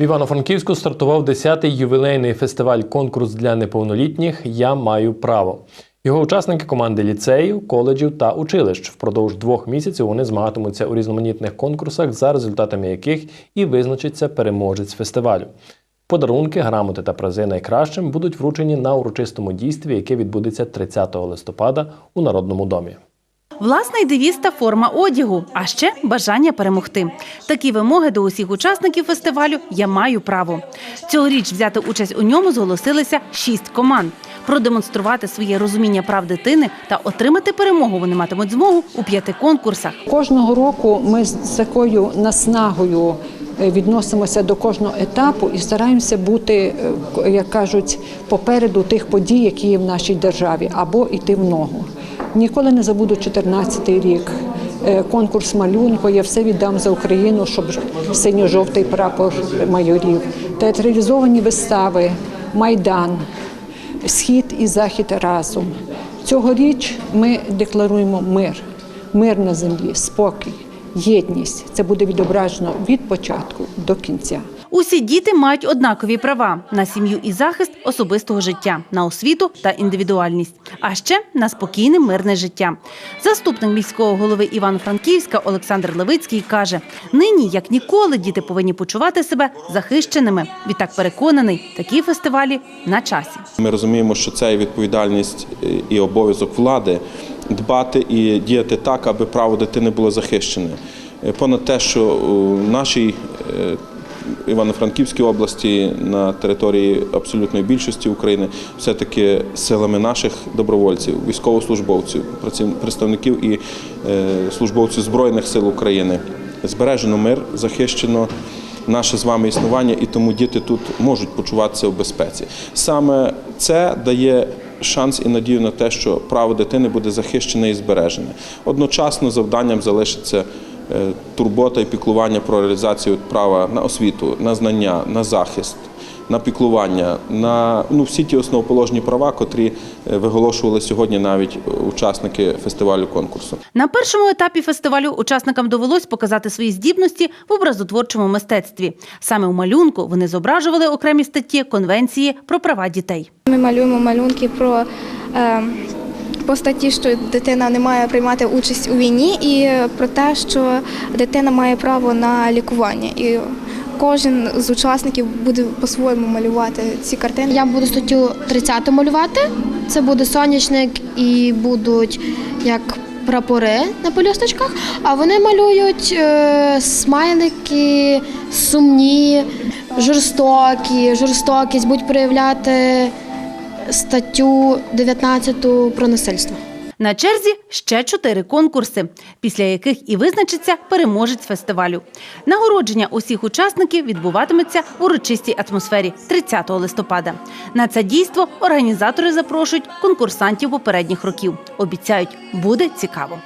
В Івано-Франківську стартував 10-й ювілейний фестиваль конкурс для неповнолітніх Я маю право. Його учасники команди ліцеїв, коледжів та училищ. Впродовж двох місяців вони змагатимуться у різноманітних конкурсах, за результатами яких і визначиться переможець фестивалю. Подарунки, грамоти та призи найкращим будуть вручені на урочистому дійстві, яке відбудеться 30 листопада у Народному домі. Власний девіз та форма одягу, а ще бажання перемогти. Такі вимоги до усіх учасників фестивалю я маю право. Цьогоріч взяти участь у ньому зголосилися шість команд. Продемонструвати своє розуміння прав дитини та отримати перемогу вони матимуть змогу у п'яти конкурсах. Кожного року ми з такою наснагою е, відносимося до кожного етапу і стараємося бути, е, як кажуть, попереду тих подій, які є в нашій державі, або йти в ногу. Ніколи не забуду 14-й рік. е, Конкурс малюнку я все віддам за Україну, щоб синьо-жовтий прапор майорів, театралізовані вистави, майдан, схід і захід разом. Цьогоріч ми декларуємо мир, мир на землі, спокій, єдність. Це буде відображено від початку до кінця. Усі діти мають однакові права на сім'ю і захист особистого життя, на освіту та індивідуальність, а ще на спокійне мирне життя. Заступник міського голови Івано-Франківська Олександр Левицький каже: нині, як ніколи, діти повинні почувати себе захищеними. Відтак переконаний, такі фестивалі на часі. Ми розуміємо, що це є відповідальність і обов'язок влади дбати і діяти так, аби право дитини було захищене. Понад те, що нашій е, Івано-Франківській області на території абсолютної більшості України все-таки силами наших добровольців, військовослужбовців, представників і е, службовців Збройних сил України збережено мир, захищено наше з вами існування, і тому діти тут можуть почуватися в безпеці. Саме це дає шанс і надію на те, що право дитини буде захищене і збережене. Одночасно завданням залишиться турбота і піклування про реалізацію права на освіту, на знання, на захист. На піклування, на ну всі ті основоположні права, котрі е, виголошували сьогодні навіть е, учасники фестивалю конкурсу. На першому етапі фестивалю учасникам довелось показати свої здібності в образотворчому мистецтві. Саме у малюнку вони зображували окремі статті Конвенції про права дітей. Ми малюємо малюнки про е, по статті, що дитина не має приймати участь у війні, і е, про те, що дитина має право на лікування. І кожен з учасників буде по-своєму малювати ці картини. Я буду статтю 30 малювати. Це буде сонячник і будуть як прапори на пелюсточках. А вони малюють е, смайлики, сумні, жорстокі, жорстокість, будуть проявляти статтю 19 про насильство. На черзі ще чотири конкурси, після яких і визначиться переможець фестивалю. Нагородження усіх учасників відбуватиметься в урочистій атмосфері 30 листопада. На це дійство організатори запрошують конкурсантів попередніх років. Обіцяють, буде цікаво.